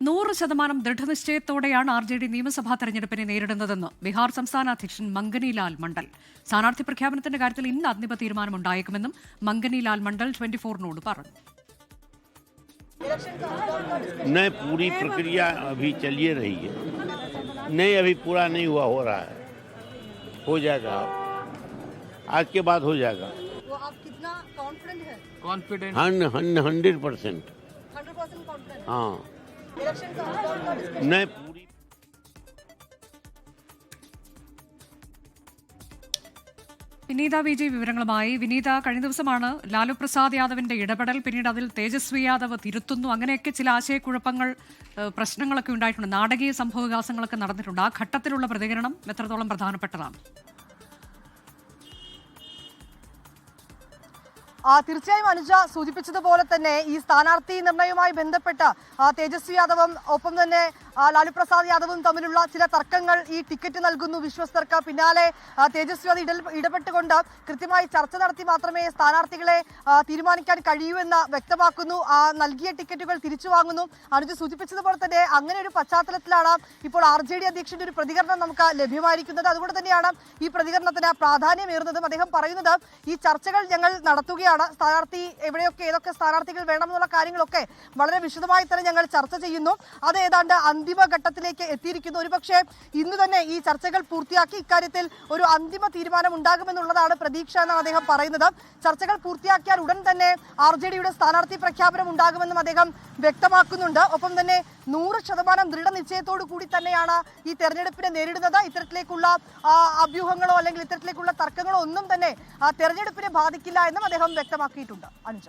നൂറ് ശതമാനം ദൃഢനിശ്ചയത്തോടെയാണ് R J D നിയമസഭാ തെരഞ്ഞെടുപ്പിനെ നേരിടുന്നതെന്ന് ബീഹാർ സംസ്ഥാന അധ്യക്ഷൻ മംഗനിലാൽ മണ്ഡൽ സ്ഥാനാർത്ഥി പ്രഖ്യാപനത്തിന്റെ കാര്യത്തിൽ ഇന്ന് അന്തിമ തീരുമാനമുണ്ടായേക്കുമെന്നും മംഗനിലാൽ മണ്ഡൽ ട്വന്റി ഫോറിനോട് പറഞ്ഞു न पूरी प्रक्रिया अभी चलिए रही है नहीं अभी पूरा नहीं हुआ हो रहा है हो जाएगा आज के बाद हो जाएगा तो आप कितना कॉन्फिडेंट है कॉन्फिडेंट हन हन hundred percent hundred percent confident हाँ इलेक्शन का कौन का डिस्कशन न पूरी വിനീത വി ജി വിവരങ്ങളുമായി വിനീത കഴിഞ്ഞ ദിവസമാണ് ലാലു പ്രസാദ് യാദവിന്റെ ഇടപെടൽ പിന്നീട് അതിൽ തേജസ്വി യാദവ് തിരുത്തുന്നു അങ്ങനെയൊക്കെ ചില ആശയക്കുഴപ്പങ്ങൾ ഏഹ്, പ്രശ്നങ്ങളൊക്കെ ഉണ്ടായിട്ടുണ്ട് നാടകീയ സംഭവവികാസങ്ങളൊക്കെ നടന്നിട്ടുണ്ട് ആ ഘട്ടത്തിലുള്ള പ്രതികരണം എത്രത്തോളം പ്രധാനപ്പെട്ടതാണ് തീർച്ചയായും അനുജ സൂചിപ്പിച്ചതുപോലെ തന്നെ ഈ സ്ഥാനാർത്ഥി നിർണയവുമായി ബന്ധപ്പെട്ട തേജസ്വി യാദവും ഒപ്പം തന്നെ ലാലു പ്രസാദ് യാദവും തമ്മിലുള്ള ചില തർക്കങ്ങൾ ഈ ടിക്കറ്റ് നൽകുന്നു വിശ്വസ്തർക്ക്. പിന്നാലെ ആ, തേജസ്വി അത് ഇടപെട്ടുകൊണ്ട് കൃത്യമായി ചർച്ച നടത്തി മാത്രമേ സ്ഥാനാർത്ഥികളെ തീരുമാനിക്കാൻ കഴിയൂ എന്ന് വ്യക്തമാക്കുന്നു. ആ നൽകിയ ടിക്കറ്റുകൾ തിരിച്ചു വാങ്ങുന്നു. അനുജ് സൂചിപ്പിച്ചതുപോലെ തന്നെ അങ്ങനെ ഒരു പശ്ചാത്തലത്തിലാണ് ഇപ്പോൾ ആർ ജെ ഡി അധ്യക്ഷന്റെ ഒരു പ്രതികരണം നമുക്ക് ലഭ്യമായിരിക്കുന്നത്. അതുകൊണ്ട് തന്നെയാണ് ഈ പ്രതികരണത്തിന് പ്രാധാന്യമേറുന്നതും അദ്ദേഹം പറയുന്നത്. ഈ ചർച്ചകൾ ഞങ്ങൾ നടത്തുകയാണ്. സ്ഥാനാർത്ഥി എവിടെയൊക്കെ ഏതൊക്കെ സ്ഥാനാർത്ഥികൾ വേണമെന്നുള്ള കാര്യങ്ങളൊക്കെ വളരെ വിശദമായി തന്നെ ഞങ്ങൾ ചർച്ച ചെയ്യുന്നു. അത് ഏതാണ്ട് അന്തിമ ഘട്ടത്തിലേക്ക് എത്തിയിരിക്കുന്നു. ഒരുപക്ഷെ ഇന്ന് തന്നെ ഈ ചർച്ചകൾ പൂർത്തിയാക്കി ഇക്കാര്യത്തിൽ ഒരു അന്തിമ തീരുമാനം ഉണ്ടാകുമെന്നുള്ളതാണ് പ്രതീക്ഷ എന്നാണ് അദ്ദേഹം പറയുന്നത്. ചർച്ചകൾ പൂർത്തിയാക്കിയാൽ ഉടൻ തന്നെ ആർ ജെ ഡിയുടെ സ്ഥാനാർത്ഥി പ്രഖ്യാപനം ഉണ്ടാകുമെന്നും അദ്ദേഹം വ്യക്തമാക്കുന്നുണ്ട്. ഒപ്പം തന്നെ നൂറ് ശതമാനം ദൃഢനിശ്ചയത്തോടു കൂടി തന്നെയാണ് ഈ തെരഞ്ഞെടുപ്പിനെ നേരിടുന്നത്. ഇത്തരത്തിലേക്കുള്ള അഭ്യൂഹങ്ങളോ അല്ലെങ്കിൽ ഇത്തരത്തിലേക്കുള്ള തർക്കങ്ങളോ ഒന്നും തന്നെ തെരഞ്ഞെടുപ്പിനെ ബാധിക്കില്ല എന്നും അദ്ദേഹം വ്യക്തമാക്കിയിട്ടുണ്ട്. അനുജ.